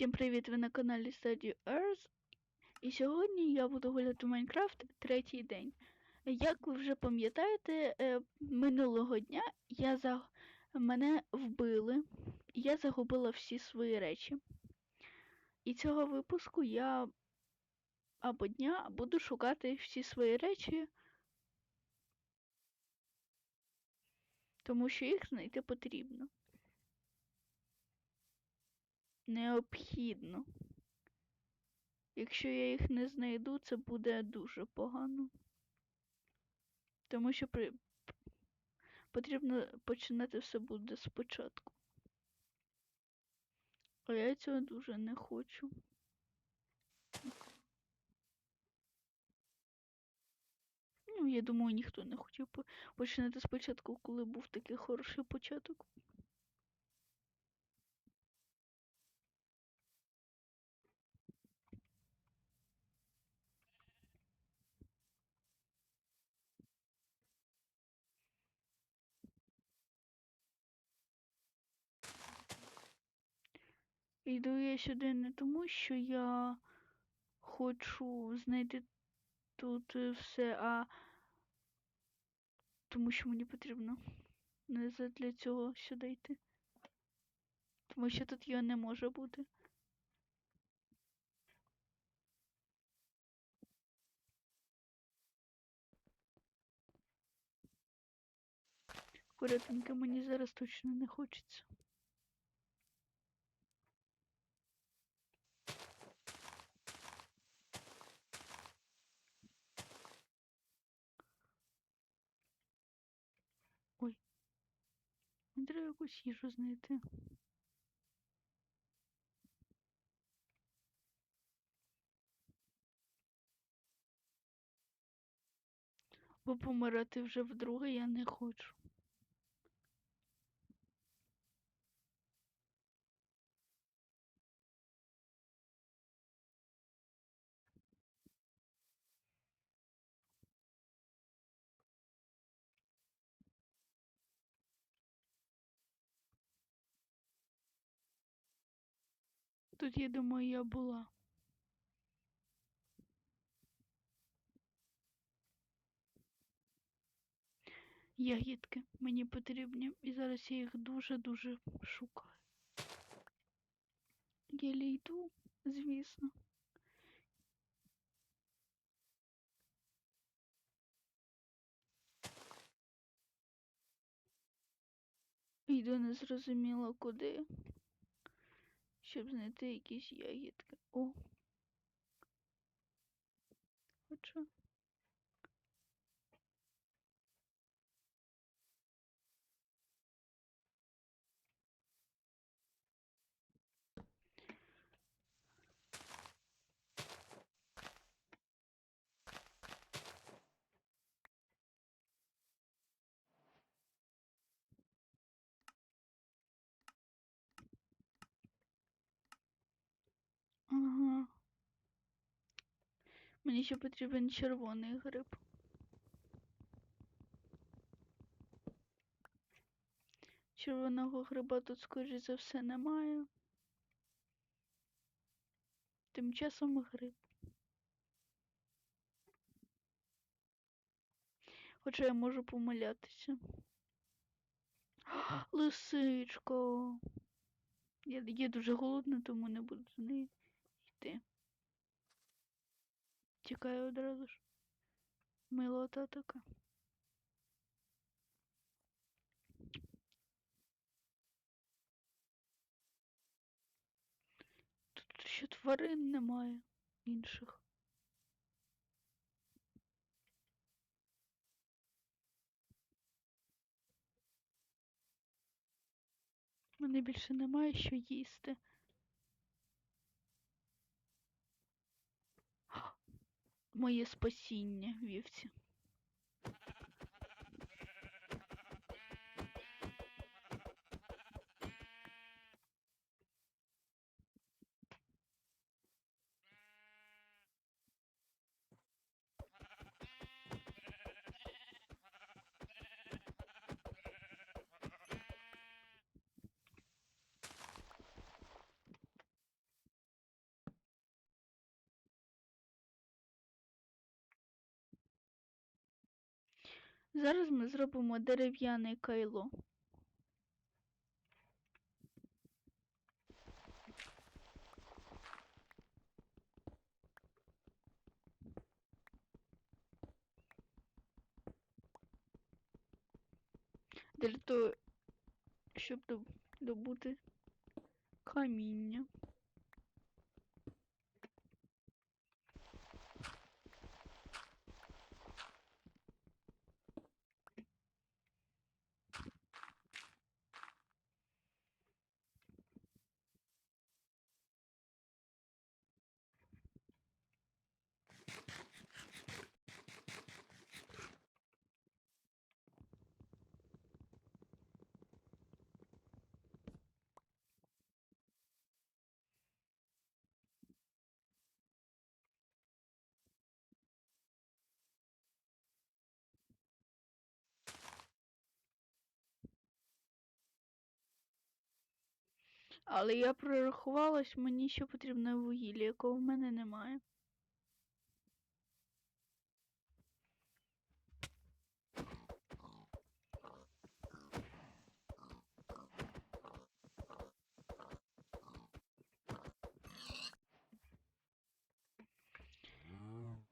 Всім привіт! Ви на каналі Study Earth. І сьогодні я буду гуляти в Майнкрафт третій день. Як ви вже пам'ятаєте, е, минулого дня я за... мене вбили, я загубила всі свої речі. І цього випуску я або дня буду шукати всі свої речі, тому що їх знайти потрібно. Необхідно. Якщо я їх не знайду, це буде дуже погано. Тому що при... потрібно починати все буде спочатку. А я цього дуже не хочу. Ну, я думаю, ніхто не хотів починати спочатку, коли був такий хороший початок. Йду я сюди не тому, що я хочу знайти тут е, все, а тому що мені потрібно не для цього сюди йти. Тому що тут його не може бути. Курятинки мені зараз точно не хочеться. Мені треба якусь їжу знайти. Бо помирати вже вдруге я не хочу. Тут, я думаю, я була. Ягідки мені потрібні. І зараз я їх дуже-дуже шукаю. Я йду, звісно. Йду незрозуміло куди. Щоб знайти якісь ягідки. О. Хоча. Мені ще потрібен червоний гриб. Червоного гриба тут, скоріш за все, немає. Тим часом гриб. Хоча я можу помилятися. Лисичко. Я, я дуже голодна, тому не буду з нею йти. Тікаю одразу ж. Милота така. Тут ще тварин немає інших. Мене більше немає що їсти. Моє спасіння, вівці. Зараз ми зробимо дерев'яне кайло. Для того, щоб добути каміння. Але я прорахувалась, мені ще потрібне вугілля, якого в мене немає.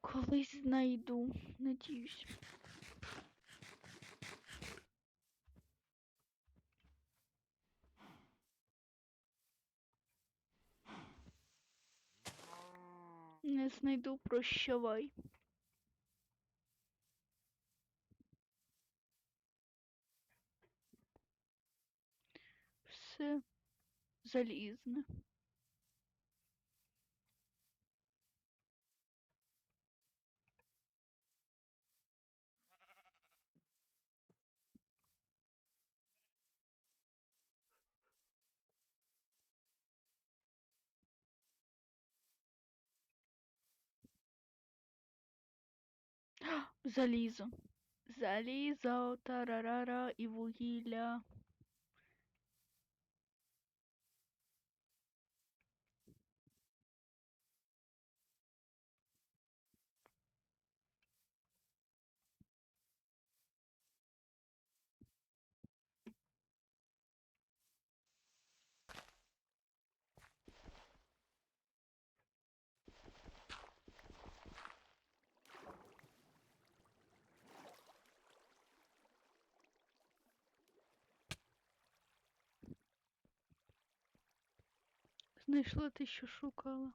Колись знайду, надіюсь. Не знайду, прощавай. Все залізне. Залізо. Залізо, тарарара і вугілля. Знайшла те, що шукала.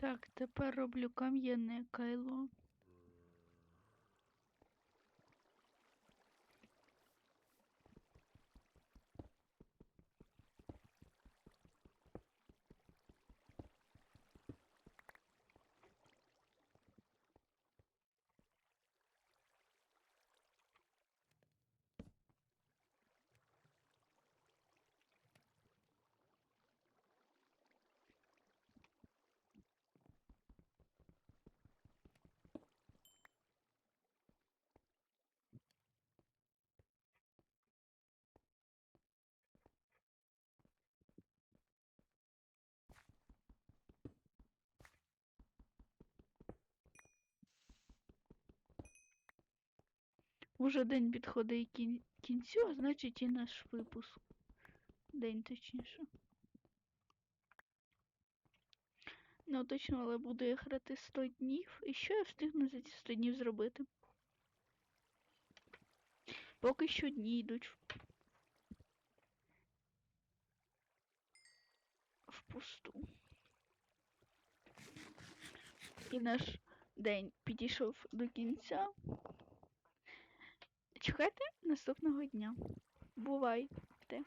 Так, тепер роблю кам'яне кайло. Уже день підходить кін... кінцю, а значить і наш випуск. День точніше. Не уточнювала, буду я грати 100 днів. І що я встигну за ці 100 днів зробити? Поки що дні йдуть впусту. І наш день підійшов до кінця. Чекайте наступного дня. Бувайте.